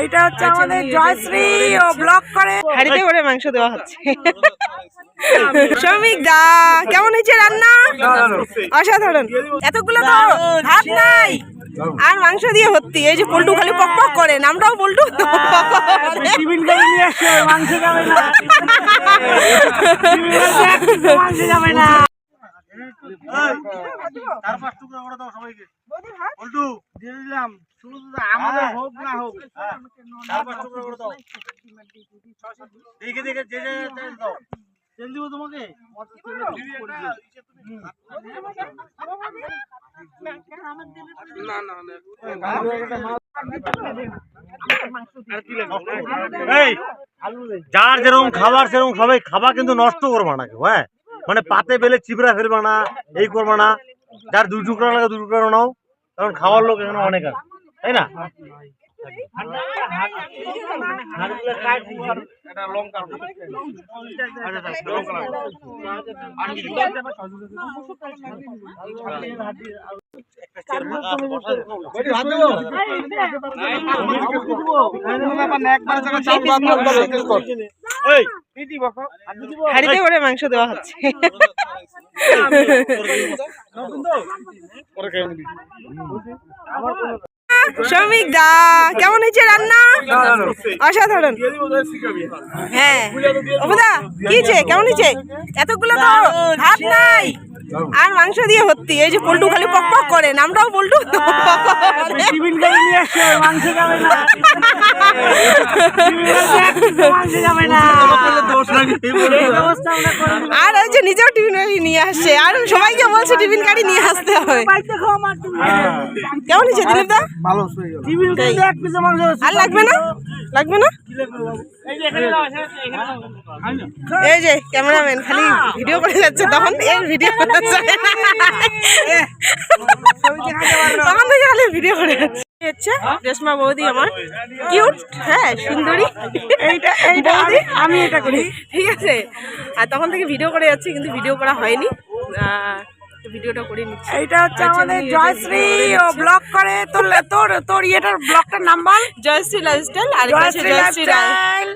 এইটা হচ্ছে আমাদের জয়শ্রী ও ব্লগ করে হাড়িতে করে মাংস দেওয়া হচ্ছে। শ্রমিক দা কেমন হয়েছে রান্না? অসাধারণ। এতগুলো তো ভাত নাই। আর মাংস দিয়ে ভর্তি। এই যে পল্টু খালি পক পক করে নামটাও পল্টু। চার পাঁচ টুকরো করে দাও সবাইকে। পল্টু দিয়ে দিলাম। শুধু আমাদের হোক না হোক চার পাঁচ টুকরো করে দাও। দেখে দেখে যে যে তেল দাও। তেল দিব তোমাকে? এই যার যেরকম খাবার সেরকম সবাই খাবার কিন্তু নষ্ট করবা না কেউ হ্যাঁ? মানে পাতে বেলে চিবড়া ফেলবা না এই করবা না। যার দুই টুকরা লাগে দুই টুকরা নাও। কারণ খাওয়ার লোক এখানে অনেক আছে তাই না? হাড়িতে করে মাংস দেওয়া হচ্ছে। শ্রমিক দা কেমন হয়েছে রান্না? অসাধারণ। হ্যাঁ। অবদা কি কেমন হয়েছে? এতগুলো তো ভাত নাই। আর মাংস দিয়ে ভর্তি এই যে পল্টু খালি পক পক করে নামটাও পল্টু। টিফিন করে নিয়ে আসছে মাংস যাবে না। মাংস যাবে না। এই ব্যবস্থা আমরা করে দিলাম। আর ওই যে নিজেও টিফিন গাড়ি নিয়ে আসছে আর সবাইকে বলছে টিফিন গাড়ি নিয়ে আসতে হবে। কেমন হয়েছে দিলীপ দা? টিফিন করে দিয়ে এক পিস মাংস আর লাগবে না? লাগবে না? এই যে ক্যামেরাম্যান খালি ভিডিও করে যাচ্ছে তখন এর ভিডিও যাচ্ছে তখন থেকে খালি ভিডিও করে যাচ্ছে। হচ্ছে রেশমা বৌদি আমার। কিউট হ্যাঁ সুন্দরী। এইটা এই বৌদি। আমি এটা করি। ঠিক আছে। আর তখন থেকে ভিডিও করে যাচ্ছি কিন্তু ভিডিও করা হয়নি। ভিডিওটা করে নিচ্ছি। এইটা হচ্ছে আমাদের জয়শ্রী ও ব্লগ করে তোর তোর তোর ইয়েটার ব্লগটার নাম বল জয়শ্রী লাইফস্টাইল আর জয়শ্রী জয়শ্রী লাইফস্টাইল